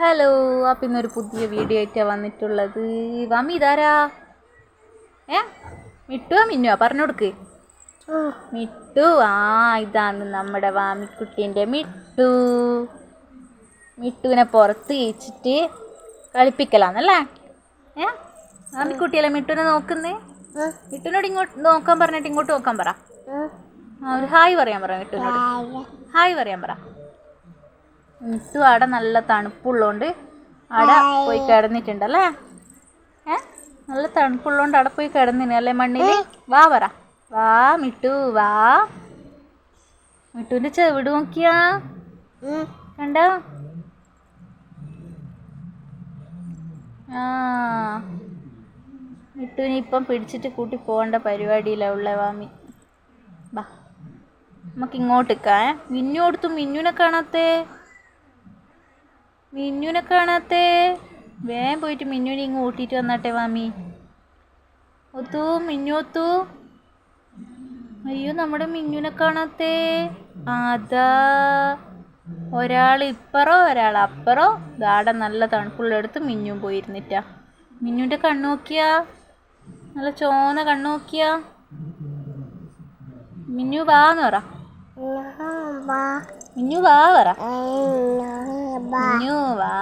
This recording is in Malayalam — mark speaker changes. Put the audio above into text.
Speaker 1: ഹലോ അപ്പം ഇന്നൊരു പുതിയ വീഡിയോ ആയിട്ടാണ് വന്നിട്ടുള്ളത്. വമി ഇതാരാ? ഏ? മിട്ടുവാ മിന്നുവാ പറഞ്ഞു കൊടുക്ക്. മിട്ടു ആ ഇതാണ് നമ്മുടെ വാമിക്കുട്ടീന്റെ മിട്ടു. മിട്ടുവിനെ പുറത്ത് കഴിച്ചിട്ട് കളിപ്പിക്കലാന്നല്ലേ? ഏ? വാമിക്കുട്ടിയല്ലേ മിട്ടുവിനെ നോക്കുന്നേ? മിട്ടുവിനോട് ഇങ്ങോട്ട് നോക്കാൻ പറഞ്ഞിട്ട് ഇങ്ങോട്ട് നോക്കാൻ പറ. ഒരു ഹായ് പറയാൻ പറ മിട്ടുവിനോട്. ഹായ് പറയാൻ പറ. മിട്ടു അവിടെ നല്ല തണുപ്പുള്ളതുകൊണ്ട് അവിടെ പോയി കിടന്നിട്ടുണ്ടല്ലേ? ഏ? നല്ല തണുപ്പുള്ളതുകൊണ്ട് അവിടെ പോയി കിടന്നിന് അല്ലേ മണ്ണിൽ വാ പറ. വാ മിട്ടു വാ. മിട്ടുവിന്റെ ചെവിട് നോക്കിയാ. കണ്ടോ? ആ. മിട്ടുവിനെ ഇപ്പം പിടിച്ചിട്ട് കൂട്ടി പോകേണ്ട പരിപാടിയിലാണ് ഉള്ള വാമി. ബാ. നമുക്ക് ഇങ്ങോട്ട് നിൽക്കാം മിന്നു കൊടുത്തു മിന്നുവിനെ കാണാത്തേ. മിന്നുനെ കാണാത്തേ. വേഗം പോയിട്ട് മിന്നുനെ ഇങ്ങ് കൂട്ടിയിട്ട് വന്നാട്ടെ മാമി. ഒത്തു മിന്നു ഒത്തു. അയ്യോ നമ്മുടെ മിന്നുനെ കാണാത്തേ. അതാ. ഒരാൾ ഇപ്പറോ ഒരാൾ അപ്പറോ. ഗാഡ നല്ല തണുപ്പുള്ളടുത്ത് മിന്നും പോയിരുന്നിട്ടാ. മിന്നുന്റെ കണ്ണു നോക്കിയാ. നല്ല ചോന്ന കണ്ണു നോക്കിയാ. മിന്നു വാന്ന് പറ. മിന്നു വാ പറ മിന്നു വാ